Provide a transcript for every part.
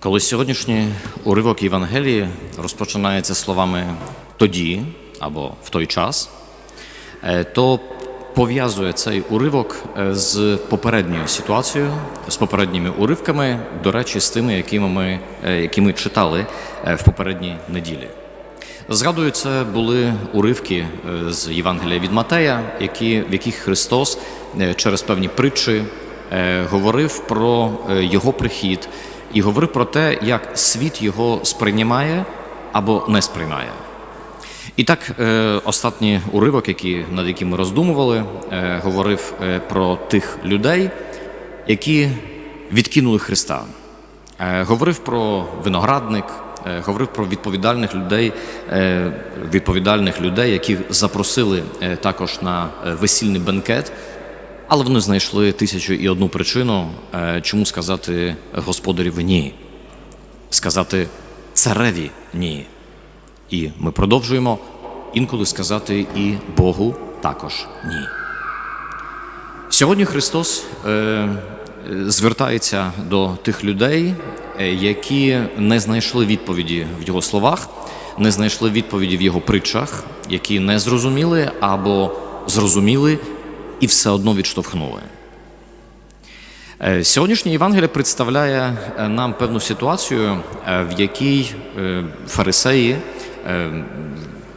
Коли сьогоднішній уривок Євангелії розпочинається словами тоді або в той час, е, то пов'язує цей уривок е, з попередньою ситуацією, з попередніми уривками, до речі, з тими, якими ми, е, які ми читали в попередній неділі. Згадую, це були уривки з Євангелія від Матея, які, в яких Христос через певні притчі говорив про його прихід і говорив про те, як світ його сприймає або не сприймає. І так, е, останній уривок, який, над яким ми роздумували, е, говорив е, про тих людей, які відкинули Христа. Говорив про виноградник, говорив про відповідальних людей, відповідальних людей, яких запросили також на весільний бенкет, але вони знайшли тисячу і одну причину, е, чому сказати господареві ні, сказати цареві ні. І ми продовжуємо інколи сказати і Богу також ні. Сьогодні Христос е, звертається до тих людей, е, які не знайшли відповіді в Його словах, не знайшли відповіді в Його притчах, які не зрозуміли або зрозуміли і все одно відштовхнули. Е, Сьогоднішнє Євангеліє представляє е, нам певну ситуацію, е, в якій фарисеї,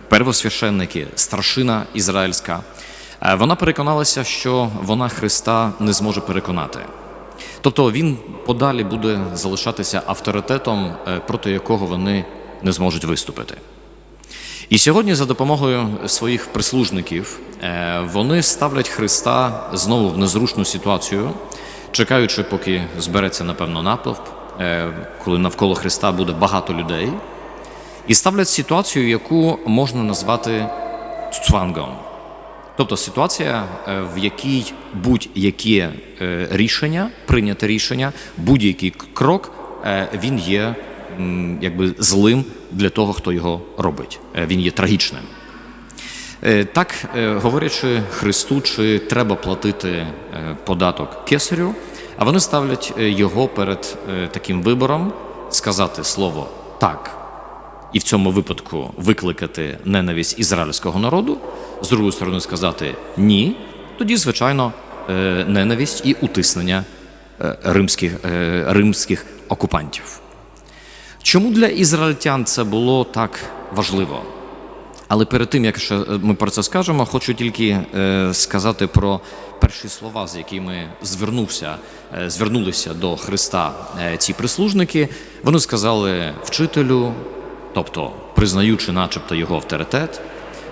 первосвященники, старшина ізраїльська, вона переконалася, що вона Христа не зможе переконати. Тобто він подалі буде залишатися авторитетом, проти якого вони не зможуть виступити. І сьогодні, за допомогою своїх прислужників, е, вони ставлять Христа знову в незручну ситуацію, чекаючи, поки збереться, напевно, натовп, е, коли навколо Христа буде багато людей, і ставлять ситуацію, яку можна назвати цвангом. Тобто ситуація, е, в якій будь-яке рішення, прийняте рішення, будь-який крок, він є якби злим для того, хто його робить. Е, Він є трагічним. Е, Так, е, говорячи Христу, чи треба платити податок кесарю, а вони ставлять його перед таким вибором сказати слово так, і в цьому випадку викликати ненависть ізраїльського народу, з другої сторони сказати ні, тоді, звичайно, ненависть і утиснення римських, римських окупантів. Чому для ізраїльтян це було так важливо? Але перед тим, як ще ми про це скажемо, хочу тільки е, сказати про перші слова, з якими звернувся, е, звернулися до Христа е, ці прислужники. Вони сказали вчителю, тобто признаючи, начебто, його авторитет.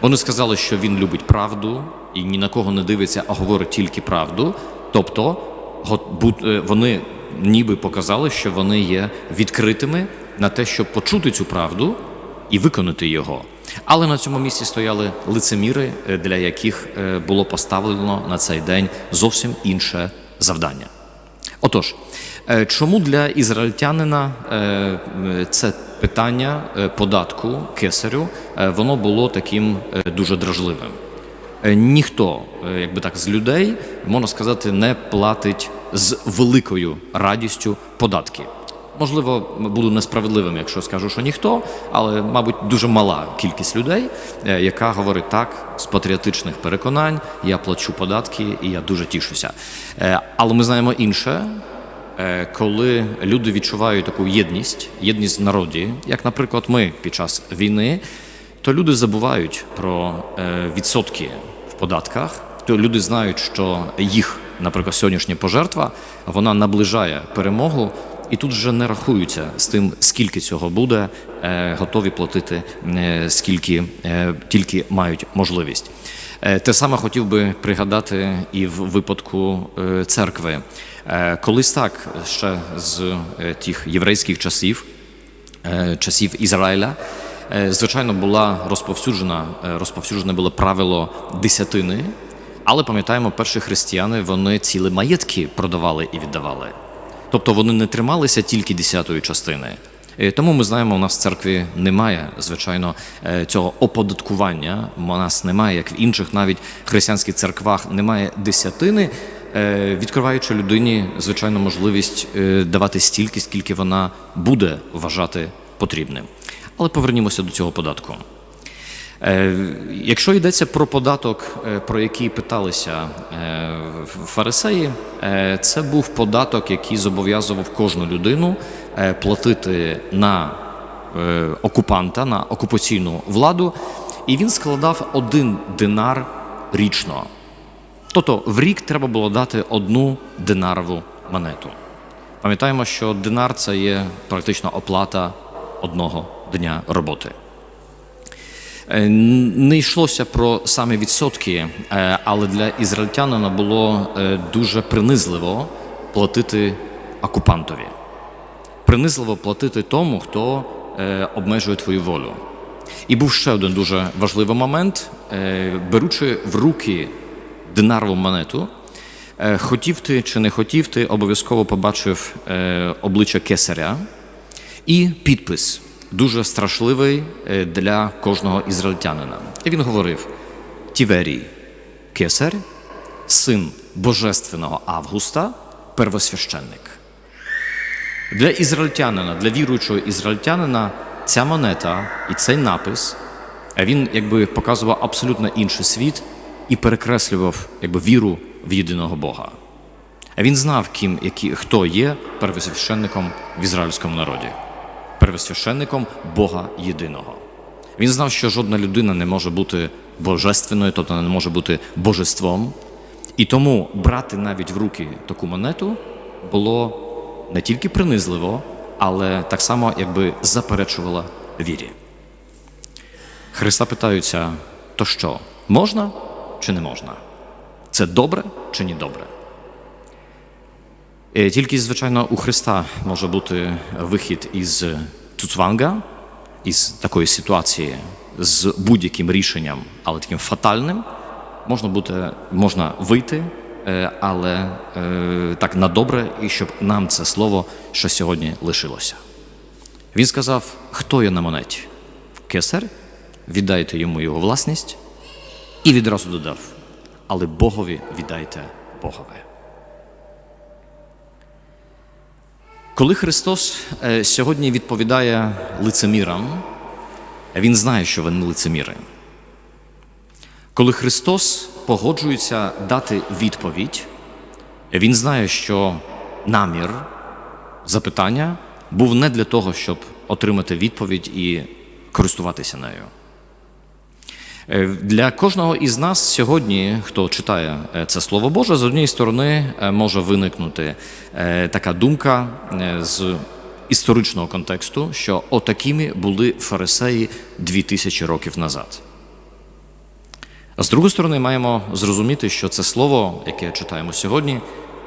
Вони сказали, що він любить правду і ні на кого не дивиться, а говорить тільки правду. Тобто, е, вони ніби показали, що вони є відкритими на те, щоб почути цю правду і виконати його. Але на цьому місці стояли лицеміри, е, для яких е, було поставлено на цей день зовсім інше завдання. Отож, е, чому для ізраїльтянина це питання податку кесарю воно було таким дуже дражливим? Ніхто, якби так, з людей, можна сказати, не платить з великою радістю податки. Можливо, буду несправедливим, якщо скажу, що ніхто, але, мабуть, дуже мала кількість людей, е, яка говорить так з патріотичних переконань, я плачу податки і я дуже тішуся. Е, Але ми знаємо інше, е, коли люди відчувають таку єдність, єдність в народі, як, наприклад, ми під час війни, то люди забувають про відсотки в податках. То люди знають, що їх, наприклад, сьогоднішня пожертва вона наближає перемогу, і тут вже не рахуються з тим, скільки цього буде, е, готові платити, е, скільки е, тільки мають можливість. Те саме хотів би пригадати і в випадку церкви. Колись так, ще з тих єврейських часів, часів Ізраїля, звичайно, була розповсюджена, розповсюджене було правило десятини, але пам'ятаємо, перші християни вони цілі маєтки продавали і віддавали. Тобто вони не трималися тільки десятої частини. Е, Тому ми знаємо, у нас в церкві немає, звичайно, е, цього оподаткування. У нас немає, як в інших навіть християнських церквах, немає десятини. е, відкриваючи людині, звичайно, можливість давати стільки, скільки вона буде вважати потрібним. Але повернімося до цього податку. Е, Якщо йдеться про податок, е, про який питалися е, фарисеї, це був податок, який зобов'язував кожну людину платити на окупанта, на окупаційну владу, і він складав один динар річно. Тобто в рік треба було дати одну динарову монету. Пам'ятаємо, що динар це є практично оплата одного дня роботи. Е, Не йшлося про саме відсотки, е, але для ізраїльтянина було е, дуже принизливо платити окупантові. Принизливо платити тому, хто обмежує твою волю. І був ще один дуже важливий момент, беручи в руки динарову монету, хотів ти чи не хотів, ти обов'язково побачив обличчя кесаря і підпис дуже страшливий е, для кожного ізраїльтянина. І він говорив: Тіверій, кесар, син божественного Августа, первосвященник. Для ізраїльтянина, для віруючого ізраїльтянина, ця монета і цей напис він якби показував абсолютно інший світ і перекреслював якби віру в єдиного Бога. А він знав, ким, які, хто є первосвященником в ізраїльському народі, первосвященником Бога єдиного. Він знав, що жодна людина не може бути божественною, тобто не може бути божеством. І тому брати навіть в руки таку монету було не тільки принизливо, але так само якби заперечувало вірі. Христа питаються: то що, можна чи не можна? Це добре чи не добре? Е, Тільки, звичайно, у Христа може бути вихід із цуцванга, із такої ситуації з будь-яким рішенням, але таким фатальним. Можна бути, можна вийти, е, але е, так на добре, і щоб нам це слово що сьогодні лишилося. Він сказав: хто є на монеті? Кесар, віддайте йому його власність, і відразу додав: але Богові віддайте Богове. Коли Христос е, сьогодні відповідає лицемірам, Він знає, що вони лицеміри. Коли Христос погоджується дати відповідь, Він знає, що намір запитання був не для того, щоб отримати відповідь і користуватися нею. Е, Для кожного із нас сьогодні, хто читає е, це Слово Боже, з однієї сторони е, може виникнути така думка з історичного контексту, що отакими були фарисеї дві тисячі років назад. А з другої сторони, маємо зрозуміти, що це слово, яке читаємо сьогодні,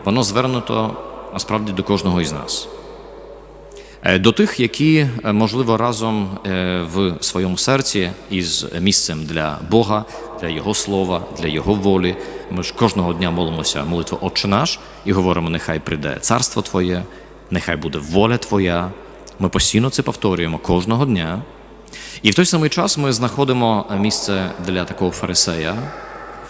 воно звернуто насправді до кожного із нас. Е, До тих, які, е, можливо, разом е, в своєму серці із місцем для Бога, для Його слова, для Його волі. Ми ж кожного дня молимося молитву Отче наш і говоримо: нехай прийде царство Твоє, нехай буде воля Твоя. Ми постійно це повторюємо кожного дня. І в той самий час ми знаходимо місце для такого фарисея,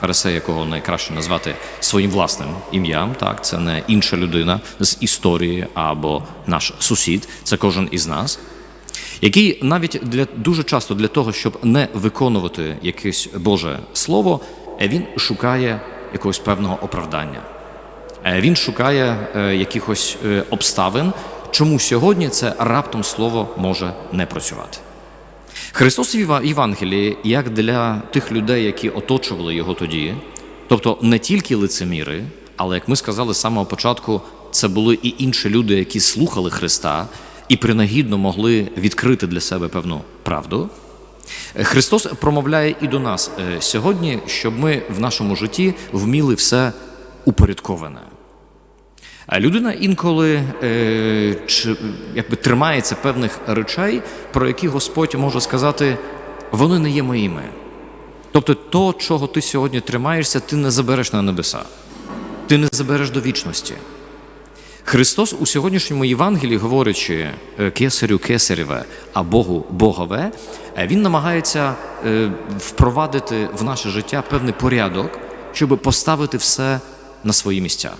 фарисея, якого найкраще назвати своїм власним ім'ям. Так, це не інша людина з історії або наш сусід, це кожен із нас, який навіть для дуже часто для того, щоб не виконувати якесь Боже слово, е, він шукає якогось певного оправдання. Е, Він шукає е, якихось обставин, чому сьогодні це раптом слово може не працювати. Христос в Євангелії, як для тих людей, які оточували його тоді, тобто не тільки лицеміри, але як ми сказали з самого початку, це були і інші люди, які слухали Христа і принагідно могли відкрити для себе певну правду. Христос промовляє і до нас е, сьогодні, щоб ми в нашому житті вміли все упорядковане. А людина інколи е, чи, якби тримається певних речей, про які Господь може сказати, вони не є моїми. Тобто, то, чого ти сьогодні тримаєшся, ти не забереш на небеса, ти не забереш до вічності. Христос у сьогоднішньому Євангелії, говорячи е, кесарю кесареве, а Богу Богове, е, він намагається е, впровадити в наше життя певний порядок, щоб поставити все на свої місця.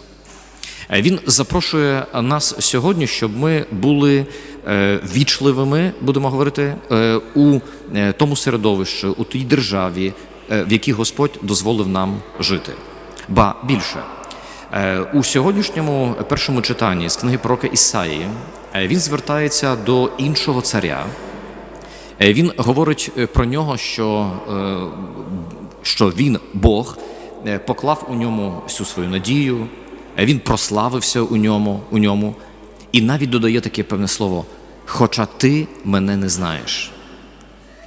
Е, Він запрошує нас сьогодні, щоб ми були е, вічливими, будемо говорити, е, у тому середовищі, у тій державі, в якій Господь дозволив нам жити. Ба більше. У сьогоднішньому першому читанні з книги пророка Ісаї він звертається до іншого царя. Він говорить про нього, що, що він, Бог, поклав у ньому всю свою надію, він прославився у ньому, у ньому, і навіть додає таке певне слово: Хоча ти мене не знаєш,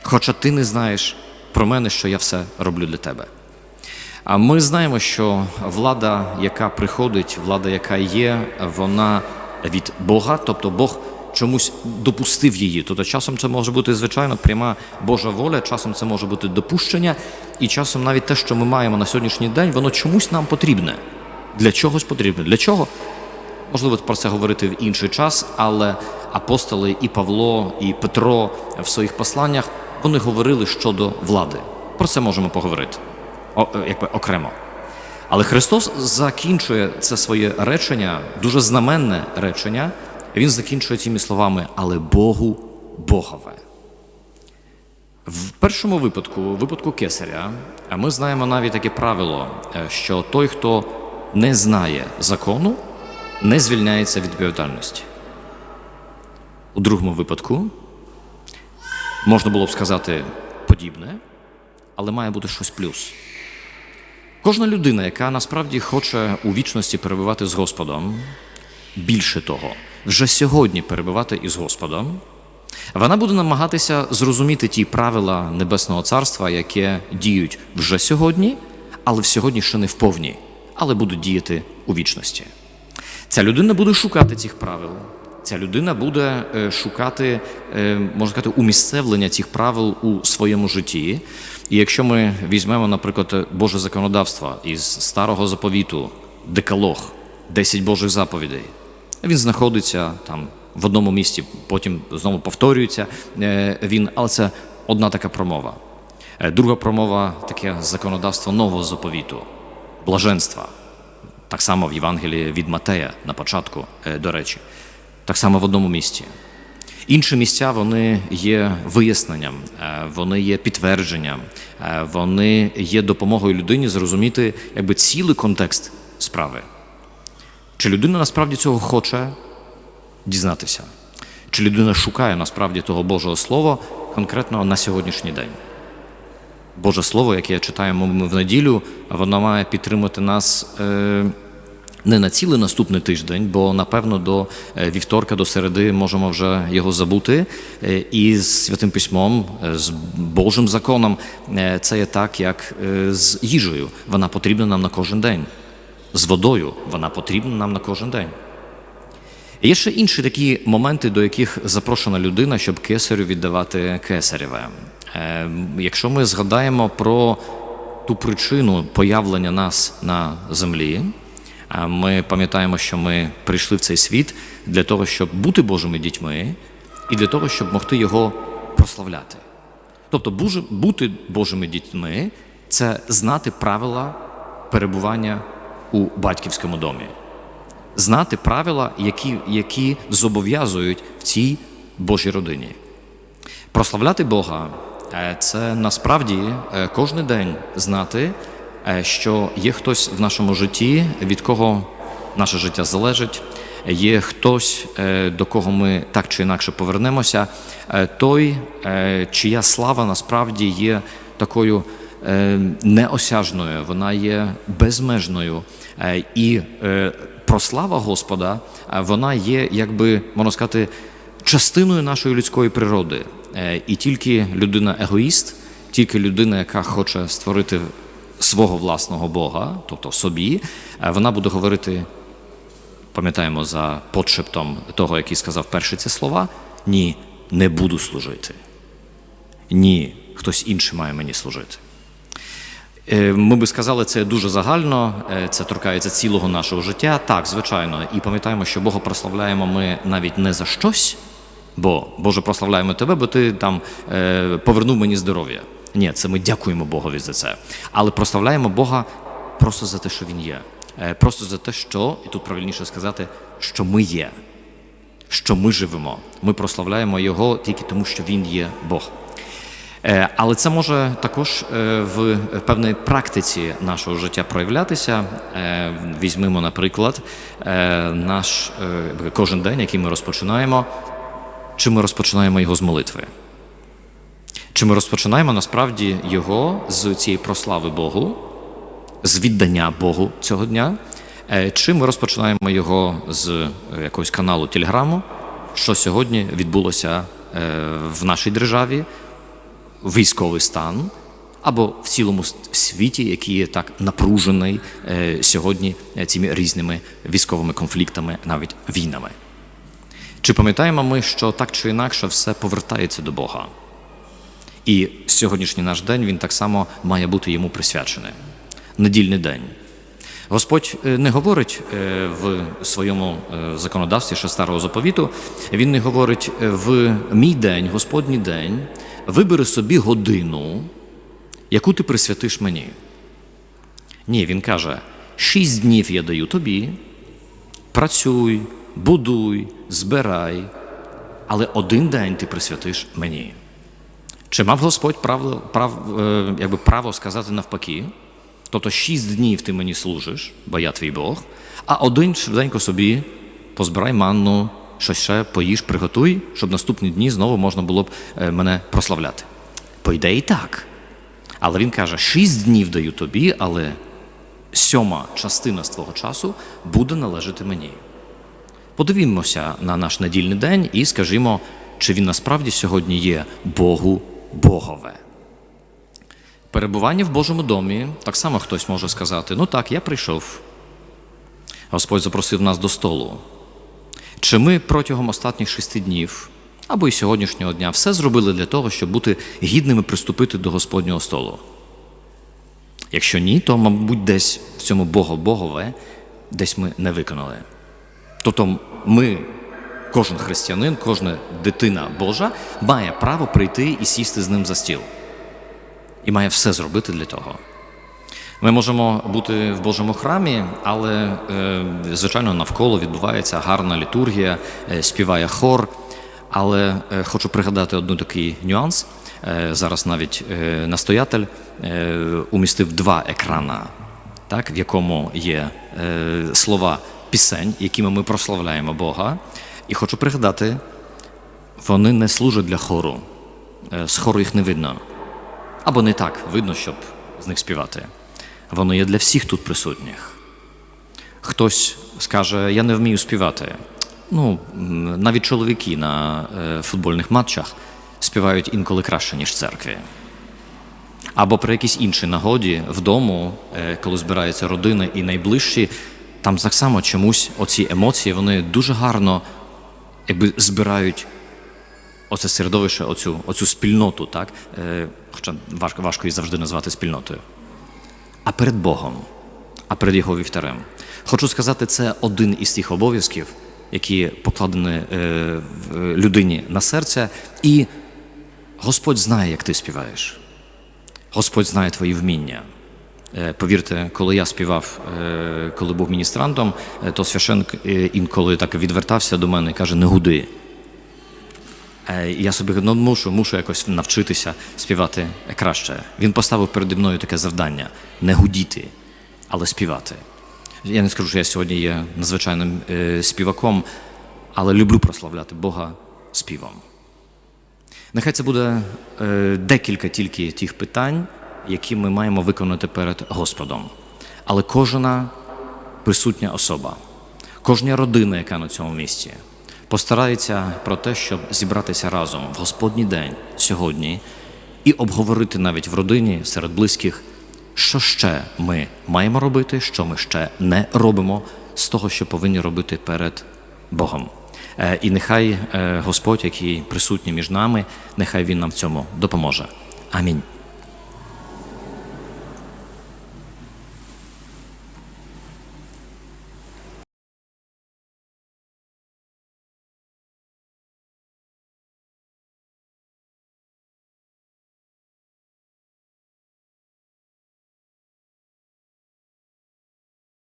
хоча ти не знаєш про мене, що я все роблю для тебе. А ми знаємо, що влада, яка приходить, влада, яка є, вона від Бога, тобто Бог чомусь допустив її. Тобто часом це може бути звичайно пряма Божа воля, часом це може бути допущення, і часом навіть те, що ми маємо на сьогоднішній день, воно чомусь нам потрібне. Для чогось потрібне. Для чого? Можливо, про це говорити в інший час, але апостоли і Павло, і Петро в своїх посланнях вони говорили щодо влади. Про це можемо поговорити о, е, якби окремо. Але Христос закінчує це своє речення, дуже знаменне речення. Він закінчує тими словами, але Богу Богове. В першому випадку, в випадку кесаря, ми знаємо навіть таке правило, е, що той, хто не знає закону, не звільняється від відповідальності. У другому випадку можна було б сказати подібне, але має бути щось плюс. Кожна людина, яка насправді хоче у вічності перебувати з Господом, більше того, вже сьогодні перебувати із Господом, вона буде намагатися зрозуміти ті правила Небесного Царства, яке діють вже сьогодні, але в сьогодні ще не вповні, але будуть діяти у вічності. Ця людина буде шукати цих правил. Ця людина буде е, шукати, е, можна сказати, умісцевлення цих правил у своєму житті. І якщо ми візьмемо, наприклад, Боже законодавство із старого заповіту, декалог, 10 Божих заповідей, він знаходиться там в одному місці, потім знову повторюється е, він, але це одна така промова. Друга промова таке законодавство нового заповіту, блаженства. Так само в Євангелії від Матея на початку, е, до речі, так само в одному місці. Інші місця вони є виясненням, е, вони є підтвердженням, е, вони є допомогою людині зрозуміти якби цілий контекст справи. Чи людина насправді цього хоче дізнатися? Чи людина шукає насправді того Божого Слова конкретно на сьогоднішній день? Боже Слово, яке читаємо ми в неділю, воно має підтримати нас е, не на цілий наступний тиждень, бо напевно до е, вівторка, до середи можемо вже його забути. Е, і з святим письмом, з Божим законом, це є так, як з їжею. Вона потрібна нам на кожен день. З водою вона потрібна нам на кожен день. Є ще інші такі моменти, до яких запрошена людина, щоб кесарю віддавати кесареве. Е, Якщо ми згадаємо про ту причину появлення нас на землі, е, ми пам'ятаємо, що ми прийшли в цей світ для того, щоб бути Божими дітьми і для того, щоб могти його прославляти. Тобто, бути Божими дітьми це знати правила перебування у батьківському домі знати правила, які, які зобов'язують в цій Божій родині. Прославляти Бога це насправді е, кожен день знати, е, що є хтось в нашому житті, від кого наше життя залежить, є хтось, е, до кого ми так чи інакше повернемося, е, той, е, чия слава насправді є такою е, неосяжною, вона є безмежною. Е, І е, прослава Господа, е, вона є, якби можна сказати, частиною нашої людської природи. Е, І тільки людина егоїст, тільки людина, яка хоче створити свого власного Бога, тобто собі, е, вона буде говорити, пам'ятаємо за подшептом того, який сказав перші ці слова: ні, не буду служити. Ні, хтось інший має мені служити. Е, Ми би сказали, це дуже загально, це торкається цілого нашого життя. Так, звичайно, і пам'ятаємо, що Бога прославляємо ми навіть не за щось, бо Боже, прославляємо тебе, бо ти там е, повернув мені здоров'я. Ні, це ми дякуємо Богові за це. Але прославляємо Бога просто за те, що Він є. Е, Просто за те, що, і тут правильніше сказати, що ми є, що ми живемо. Ми прославляємо Його тільки тому, що Він є Бог. Е, Але це може також е, в певній практиці нашого життя проявлятися. Е, Візьмемо, наприклад, е, наш е, кожен день, який ми розпочинаємо, чи ми розпочинаємо його з молитви. Чи ми розпочинаємо насправді його з цієї прослави Богу, з віддання Богу цього дня, е, чи ми розпочинаємо його з е, якогось каналу Телеграму, що сьогодні відбулося е, в нашій державі, військовий стан, або в цілому світі, який є так напружений сьогодні цими різними військовими конфліктами, навіть війнами. Чи пам'ятаємо ми, що так чи інакше все повертається до Бога? І сьогоднішній наш день він так само має бути йому присвячений. Недільний день. Господь е, не говорить е, в своєму е, законодавстві ще старого заповіту, він не говорить в мій день, Господній день, вибери собі годину, яку ти присвятиш мені. Ні, він каже: шість днів я даю тобі, працюй, будуй, збирай, але один день ти присвятиш мені. Чи мав Господь право, прав, е, якби право сказати навпаки? Тобто шість днів ти мені служиш, бо я твій Бог, а один швиденько собі позбирай манну, щось ще поїж, приготуй, щоб наступні дні знову можна було б е, мене прославляти. По ідеї так. Але він каже: шість днів даю тобі, але сьома частина з твого часу буде належати мені. Подивімося на наш недільний день і скажімо, чи він насправді сьогодні є Богу Богове. Перебування в Божому домі, так само хтось може сказати: ну так, я прийшов. Господь запросив нас до столу. Чи ми протягом останніх шести днів або й сьогоднішнього дня все зробили для того, щоб бути гідними приступити до Господнього столу? Якщо ні, то, мабуть, десь в цьому Бого-Богове десь ми не виконали. Тобто ми, кожен християнин, кожна дитина Божа має право прийти і сісти з ним за стіл. І має все зробити для того. Ми можемо бути в Божому храмі, але, е, звичайно, навколо відбувається гарна літургія, е, співає хор. Але е, хочу пригадати один такий нюанс. Зараз навіть настоятель умістив два екрана, так, в якому є слова пісень, якими ми прославляємо Бога. І хочу пригадати, вони не служать для хору. Е, З хору їх не видно. Або не так видно, щоб з них співати. Воно є для всіх тут присутніх. Хтось скаже, я не вмію співати. Ну, навіть чоловіки на е, футбольних матчах співають інколи краще, ніж в церкві. Або при якійсь іншій нагоді вдома, е, коли збирається родина і найближчі, там так само чомусь оці емоції вони дуже гарно якби, збирають оце середовище, оцю, оцю спільноту, так? Е, хоча важко, важко її завжди назвати спільнотою. А перед Богом, а перед Його вівтарем. Хочу сказати, це один із тих обов'язків, які покладені е, людині на серце, і Господь знає, як ти співаєш. Господь знає твої вміння. Е, Повірте, коли я співав, е, коли був міністрантом, е, то священник інколи так відвертався до мене і каже: не гуди. Я собі ну, мушу, мушу якось навчитися співати краще. Він поставив переді мною таке завдання не гудіти, але співати. Я не скажу, що я сьогодні є надзвичайним співаком, але люблю прославляти Бога співом. Нехай це буде декілька тільки тих питань, які ми маємо виконати перед Господом. Але кожна присутня особа, кожна родина, яка на цьому місці, постарається про те, щоб зібратися разом в Господній день сьогодні і обговорити навіть в родині серед близьких, що ще ми маємо робити, що ми ще не робимо з того, що повинні робити перед Богом. Е, І нехай е, Господь, який присутній між нами, нехай Він нам в цьому допоможе. Амінь.